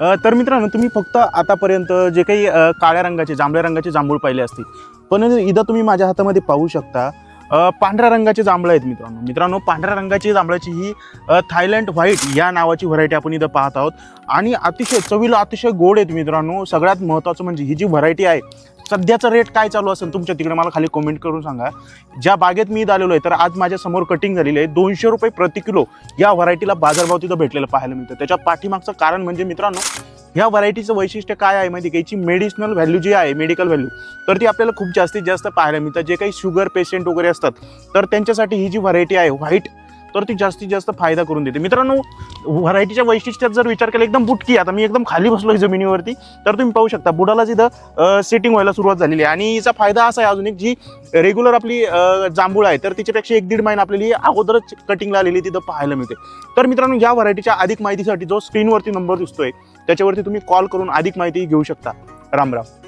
तर मित्रांनो तुम्ही फक्त आतापर्यंत जे काही काळ्या रंगाचे जांभळ्या रंगाचे जांभूळ पाहिले असतील पण इथं तुम्ही माझ्या हातामध्ये पाहू शकता पांढऱ्या रंगाचे जांभळं आहेत मित्रांनो. मित्रांनो पांढऱ्या रंगाची जांभळाची ही थायलंड व्हाईट या नावाची व्हरायटी आपण इथं पाहत आहोत. आणि अतिशय चवीला अतिशय गोड आहेत मित्रांनो. सगळ्यात महत्त्वाचं म्हणजे ही जी व्हरायटी आहे सध्याचा रेट काय चालू असेल तुमच्या तिकडे मला खाली कमेंट करून सांगा. ज्या बागेत मी आलेलो आहे तर आज माझ्यासमोर कटिंग झालेली आहे. दोनशे रुपये प्रति किलो या व्हरायटीला बाजारभाव तिथं भेटलेलं पाहायला मिळतं. त्याच्या पाठीमागचं कारण म्हणजे मित्रांनो ह्या व्हरायटीचं वैशिष्ट्य काय आहे माहिती आहे याची मेडिसिनल व्हॅल्यू जी आहे मेडिकल व्हॅल्यू तर ती आपल्याला खूप जास्तीत जास्त पाहायला मिळतं. जे काही शुगर पेशंट वगैरे असतात तर त्यांच्यासाठी ही जी व्हरायटी आहे व्हाईट तर ती जास्तीत जास्त फायदा करून देते. मित्रांनो व्हरायटीच्या वैशिष्ट्यात जर विचार केला एकदम बुटकी आता मी एकदम खाली बसलो आहे जमिनीवरती. तर तुम्ही पाहू शकता बुडाला जिथं सेटिंग व्हायला सुरुवात झालेली आहे. आणि हिचा फायदा असा आहे अजून एक जी रेग्युलर आपली जांभूळ आहे तर तिच्यापेक्षा एक दीड महिना आपल्याला ही अगोदरच कटिंगला आलेली तिथं पाहायला मिळते. तर मित्रांनो या व्हरायटीच्या अधिक माहितीसाठी जो स्क्रीनवरती नंबर दिसतोय त्याच्यावरती तुम्ही कॉल करून अधिक माहिती घेऊ शकता. राम राम.